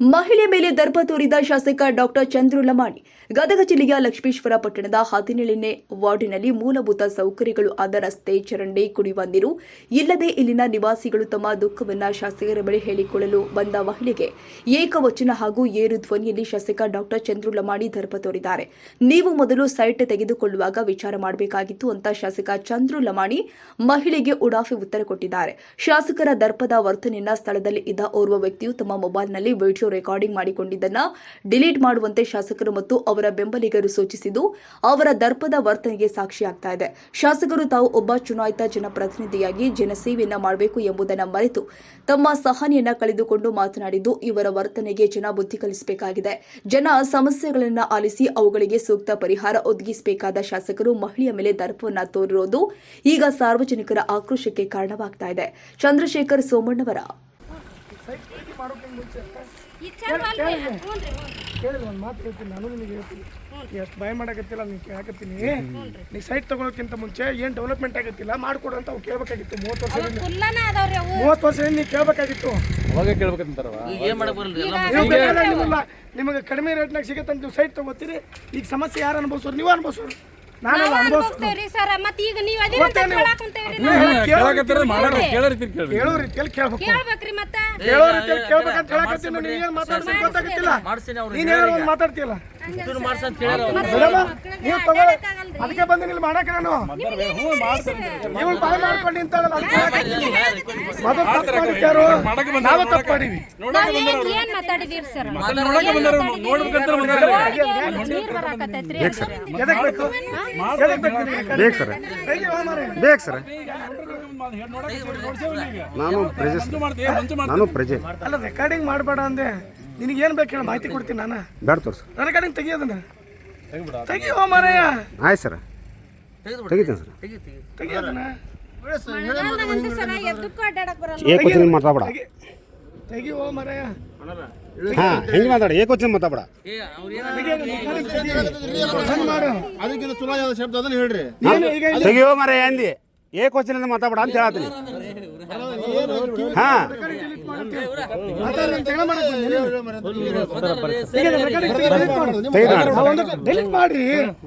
ಮಹಿಳೆ ಮೇಲೆ ದರ್ಪ ತೋರಿದ ಶಾಸಕ ಡಾಕ್ಟರ್ ಚಂದ್ರು ಲಮಾಣಿ, ಗದಗ ಜಿಲ್ಲೆಯ ಲಕ್ಷ್ಮೇಶ್ವರ ಪಟ್ಟಣದ ಹದಿನೇಳನೇ ವಾರ್ಡಿನಲ್ಲಿ ಮೂಲಭೂತ ಸೌಕರ್ಯಗಳು ಆದ ರಸ್ತೆ ಚರಂಡಿ ಕುಡಿಯುವ ನೀರು, ಇಲ್ಲದೆ ಇಲ್ಲಿನ ನಿವಾಸಿಗಳು ತಮ್ಮ ದುಃಖವನ್ನು ಶಾಸಕರ ಬಳಿ ಹೇಳಿಕೊಳ್ಳಲು ಬಂದ ಮಹಿಳೆಗೆ ಏಕವಚನ ಹಾಗೂ ಏರು ಧ್ವನಿಯಲ್ಲಿ ಶಾಸಕ ಡಾಕ್ಟರ್ ಚಂದ್ರು ಲಮಾಣಿ ದರ್ಪ ತೋರಿದ್ದಾರೆ. ನೀವು ಮೊದಲು ಸೈಟ್ ತೆಗೆದುಕೊಳ್ಳುವಾಗ ವಿಚಾರ ಮಾಡಬೇಕಾಗಿತ್ತು ಅಂತ ಶಾಸಕ ಚಂದ್ರು ಲಮಾಣಿ ಮಹಿಳೆಗೆ ಉಡಾಫೆ ಉತ್ತರ ಕೊಟ್ಟಿದ್ದಾರೆ. ಶಾಸಕರ ದರ್ಪದ ವರ್ತನೆಯನ್ನ ಸ್ಥಳದಲ್ಲಿ ಇದ್ದ ಓರ್ವ ವ್ಯಕ್ತಿಯು ತಮ್ಮ ಮೊಬೈಲ್ನಲ್ಲಿ ವಿಡಿಯೋ ರೆಕಾರ್ಡಿಂಗ್ ಮಾಡಿಕೊಂಡಿದ್ದನ್ನ ಡಿಲೀಟ್ ಮಾಡುವಂತೆ ಶಾಸಕರು ಮತ್ತು ಅವರ ಬೆಂಬಲಿಗರು ಸೂಚಿಸಿದ್ದು, ಅವರ ದರ್ಪದ ವರ್ತನೆಗೆ ಸಾಕ್ಷಿಯಾಗ್ತಾ ಇದೆ. ಶಾಸಕರು ತಾವು ಒಬ್ಬ ಚುನಾಯಿತ ಜನಪ್ರತಿನಿಧಿಯಾಗಿ ಜನಸೇವೆಯನ್ನ ಮಾಡಬೇಕು ಎಂಬುದನ್ನು ಮರೆತು ತಮ್ಮ ಸಹನೆಯನ್ನ ಕಳೆದುಕೊಂಡು ಮಾತನಾಡಿದ್ದು, ಇವರ ವರ್ತನೆಗೆ ಜನ ಬುದ್ಧಿ ಕಲಿಸಬೇಕಾಗಿದೆ. ಜನ ಸಮಸ್ಯೆಗಳನ್ನ ಆಲಿಸಿ ಅವುಗಳಿಗೆ ಸೂಕ್ತ ಪರಿಹಾರ ಒದಗಿಸಬೇಕಾದ ಶಾಸಕರು ಮಹಿಳೆಯ ಮೇಲೆ ದರ್ಪವನ್ನು ತೋರಿರೋದು ಈಗ ಸಾರ್ವಜನಿಕರ ಆಕ್ರೋಶಕ್ಕೆ ಕಾರಣವಾಗ್ತಾ ಇದೆ. ಚಂದ್ರಶೇಖರ್ ಸೋಮಣ್ಣವರ ಸೈಟ್ ಖರೀದಿ ಮಾಡೋಕೆ ಮುಂಚೆ ಕೇಳಿಲ್ಲ ಒಂದು ಮಾತು ಹೇಳ್ತೀನಿ ನಾನು ನಿನಗೆ ಹೇಳ್ತೀನಿ. ಎಷ್ಟು ಭಯ ಮಾಡಕತ್ತಿಲ್ಲ ನೀನು ಕೇಳಕತ್ತೀನಿ ನೀ ಸೈಟ್ ತಗೊಳಕ್ಕಿಂತ ಮುಂಚೆ ಏನು ಡೆವಲಪ್ಮೆಂಟ್ ಆಗತ್ತಿಲ್ಲ ಮಾಡ್ಕೊಡು ಅಂತ ಅವು ಕೇಳ್ಬೇಕಾಗಿತ್ತು. ಮೂವತ್ತು ವರ್ಷ ಮೂವತ್ತು ವರ್ಷ ನೀ ಕೇಳಬೇಕಾಗಿತ್ತು. ಅವಾಗ ಕೇಳ್ಬೇಕಂತಾರವ ನೀವು ನಿಮಗೆ ಕಡಿಮೆ ರೇಟ್ನಾಗ ಸಿಗತ್ತಂತ ನೀವು ಸೈಟ್ ತಗೋತೀರಿ. ಈಗ ಸಮಸ್ಯೆ ಯಾರು ಅನುಭವಿಸೋರು? ನೀವು ಅನುಭವಿಸೋರು. ಅನ್ಭವಿಸ್ತೇವ್ರಿ ಸರ್. ಮತ್ ಈಗ ನೀವ್ ಅದೇ ಕೇಳೋ ರೀತಿಯಲ್ಲಿ ಕೇಳ್ಬೇಕು. ಕೇಳ್ಬೇಕ್ರಿ ಮತ್ತ. ಕೇಳೋ ರೀತಿಯಲ್ಲಿ ಕೇಳ್ಬೇಕಂತ ಹೇಳಕತ್ತೀನಿ ನೀನು ಏನು ಮಾತಾಡ್ತೀನಿ ಗೊತ್ತಾಗತ್ತಿಲ್ಲ. ಮಾಡ್ಸೀನಿ ಅವ್ರು ನೀನು ಏನೋ ಒಂದು ಮಾತಾಡ್ತೀಯಲ್ಲ? ಇದನ್ನ ಮಾಡ್ಸ ಅಂತ ಹೇಳ್ಯಾರ ನೀವು ತಗೋ ಅದಕ್ಕೆ ಬಂದು ಇಲ್ಲಿ ಮಾಡಕ್ಕೆ ನಾನು ನೀವು ಬಾಯ್ ಮಾಡ್ಕೊಂಡು ನಿಂತಾಳಲ್ಲ ಅದಕ್ಕೆ ಹೇಳಕತ್ತೀನಿ. ಮೊದಲು ತಪ್ಪು ಮಾಡಿದ್ಯಾರು? ಮಾಡಕ್ಕೆ ಬಂದಾರ, ನಾವೇ ತಪ್ಪು ಮಾಡೀವಿ ಏನ್ ಏನ್ ಮಾತಾಡಿದೀರಿ ಸರ್? ನೋಡಕ್ಕೆ ಬಂದಾರ ನೋಡ್ಬೇಕಂತ ಬಂದಾರ ನೀರ್ ಬರಾಕತ್ತೈತ್ರಿ ಎದಕ್ ಬೇಕು? ಎದಕ್ ಬೇಕು ನಿನಗೆ? ಬೇಕು ಸರ್. ಹೇಗೆ ಹೋಗ್ ಮಾರ್ರೆ? ಬೇಕು ಸರ್. ನಾನು ಪ್ರಜೆ. ಸರ್. ನಾನು ಪ್ರಜೆ. ಅಲ್ಲ ರೆಕಾರ್ಡಿಂಗ್ ಮಾಡಬೇಡ ಅಂದೆ. ನಿನಗೆ ಏನು ಬೇಕು ಹೇಳಿ ಮಾಹಿತಿ ಕೊಡ್ತೀನಿ ನಾನು. ಬೇಡ ತೋರ್ಸ. ರೆಕಾರ್ಡಿಂಗ್ ತೆಗಿಯೋದನ್ನ. ತೆಗಿಯೋ ಮರೆಯ. ಆಯ್ತು ಸರ್. ತೆಗಿತೀನಿ ಸರ್. ತೆಗಿಯೋದನ್ನ. ಏಕೋಚನ ಮಾತಾಡ ತೆಗಿ ತೆಗಿಯೋ ಮಾರಯ್ಯ ಹಾಂ ಹೆಂಗೆ ಮಾತಾಡ? ಏಕೋಚನ ಅದಕ್ಕಿಂತ ಚಲೋ ಯಾವ್ದು ಶಬ್ದ ಅದನ್ನ ಹೇಳ್ರಿ. ತೆಗಿಯೋ ಮರೆ ಅಂದಿ. ಮಾತಾಡ ಅಂತ ಹೇಳತ್ತೀನಿ. ಹಾಂ. ಮಾತಾಡಿ ಜಗಳ ಮಾಡಕ್ ಬಂದೆ ನೀನು. ಬಂದಾರ್ರಿ, ಈಗ ರೆಕಾರ್ಡಿಂಗ್ ತೆಗಿ delete ಮಾಡು. ತೆಗಿದ ಆ ಮಾಡಿ